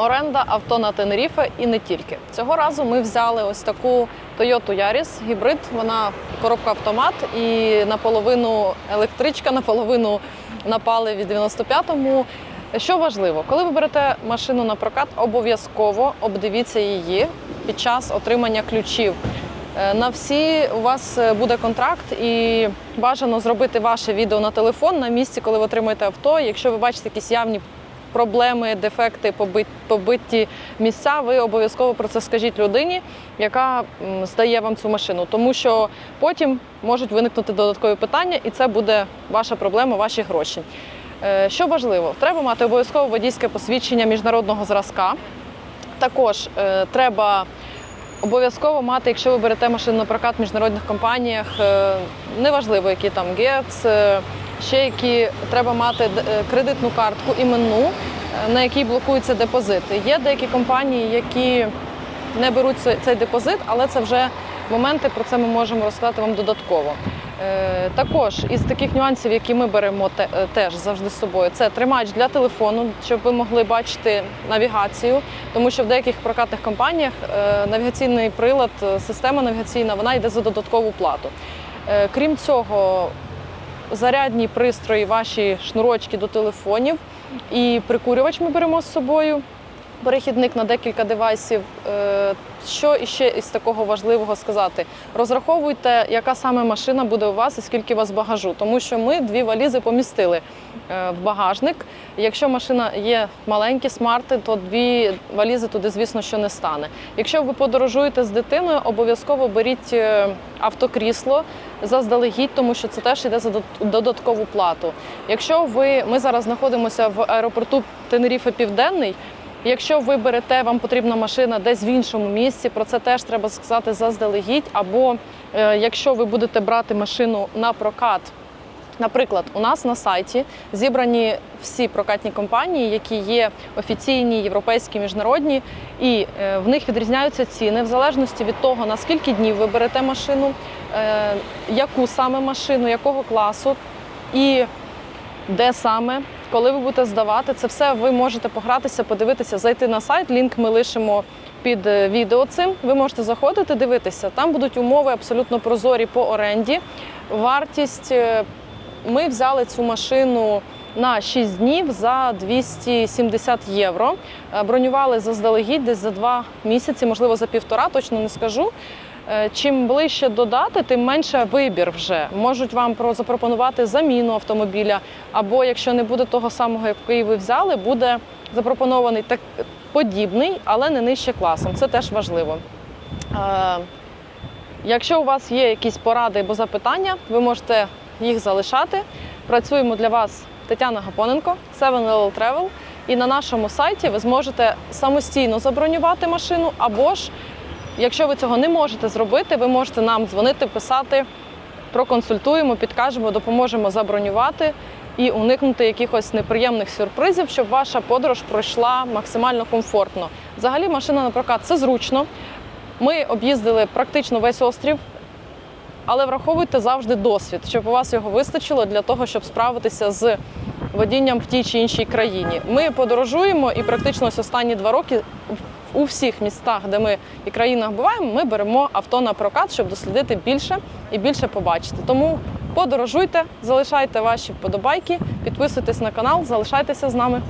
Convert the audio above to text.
Оренда авто на Тенеріфе і не тільки. Цього разу ми взяли ось таку Toyota Yaris гібрид. Вона коробка автомат і наполовину електричка, наполовину на паливі 95-му. Що важливо, коли ви берете машину на прокат, обов'язково обдивіться її під час отримання ключів. Е, На всі у вас е, буде контракт, і бажано зробити ваше відео на телефон на місці, коли ви отримуєте авто. Якщо ви бачите якісь явні проблеми, дефекти, побит- побиті місця, ви обов'язково про це скажіть людині, яка здає вам цю машину, тому що потім можуть виникнути додаткові питання, і це буде ваша проблема, ваші гроші. Е, Що важливо, треба мати обов'язково водійське посвідчення міжнародного зразка. Також е, треба обов'язково мати, якщо ви берете машину на прокат в міжнародних компаніях, е, неважливо, які там ГЕЦ, е, ще які треба мати е, кредитну картку іменну, на якій блокуються депозити. Є деякі компанії, які не беруть цей депозит, але це вже моменти, про це ми можемо розказати вам додатково. Е, Також із таких нюансів, які ми беремо е, теж завжди з собою, це тримач для телефону, щоб ви могли бачити навігацію, тому що в деяких прокатних компаніях е, навігаційний прилад, система навігаційна, вона йде за додаткову плату. Крім цього, зарядні пристрої, ваші шнурочки до телефонів і прикурювач ми беремо з собою. Перехідник на декілька девайсів. Е, Що іще із такого важливого сказати? Розраховуйте, яка саме машина буде у вас і скільки у вас багажу, тому що ми дві валізи помістили е, в багажник. Якщо машина є маленькі смарти, то дві валізи туди, звісно, що не стане. Якщо ви подорожуєте з дитиною, обов'язково беріть е, автокрісло заздалегідь, тому що це теж йде за додаткову плату. Якщо ви ми зараз знаходимося в аеропорту Тенеріфе Південний. Якщо ви берете, вам потрібна машина десь в іншому місці, про це теж треба сказати заздалегідь. Або е, якщо ви будете брати машину на прокат, наприклад, у нас на сайті зібрані всі прокатні компанії, які є офіційні, європейські, міжнародні, і е, в них відрізняються ціни в залежності від того, на скільки днів ви берете машину, е, яку саме машину, якого класу і де саме, коли ви будете здавати, це все ви можете погратися, подивитися, зайти на сайт. Лінк ми лишимо під е, відео цим. Ви можете заходити, дивитися. Там будуть умови абсолютно прозорі по оренді. Вартість е, ми взяли цю машину. На 6 днів за 270 євро. Е, Бронювали заздалегідь десь за два місяці, можливо, за півтора, точно не скажу. Е, Чим ближче до дати, тим менше вибір вже. Можуть вам про- запропонувати заміну автомобіля, або якщо не буде того самого, який ви взяли, буде запропонований так подібний, але не нижче класом. Це теж важливо. Е, Якщо у вас є якісь поради або запитання, ви можете їх залишати. Працюємо для вас Тетяна Гапоненко, Seven Level Travel. І на нашому сайті ви зможете самостійно забронювати машину, або ж, якщо ви цього не можете зробити, ви можете нам дзвонити, писати, проконсультуємо, підкажемо, допоможемо забронювати і уникнути якихось неприємних сюрпризів, щоб ваша подорож пройшла максимально комфортно. Взагалі, машина на прокат це зручно. Ми об'їздили практично весь острів, але враховуйте завжди досвід, щоб у вас його вистачило для того, щоб справитися з водінням в тій чи іншій країні. Ми подорожуємо і практично ось останні два роки у всіх містах, де ми і країнах буваємо, ми беремо авто на прокат, щоб дослідити більше і більше побачити. Тому подорожуйте, залишайте ваші вподобайки, підписуйтесь на канал, залишайтеся з нами.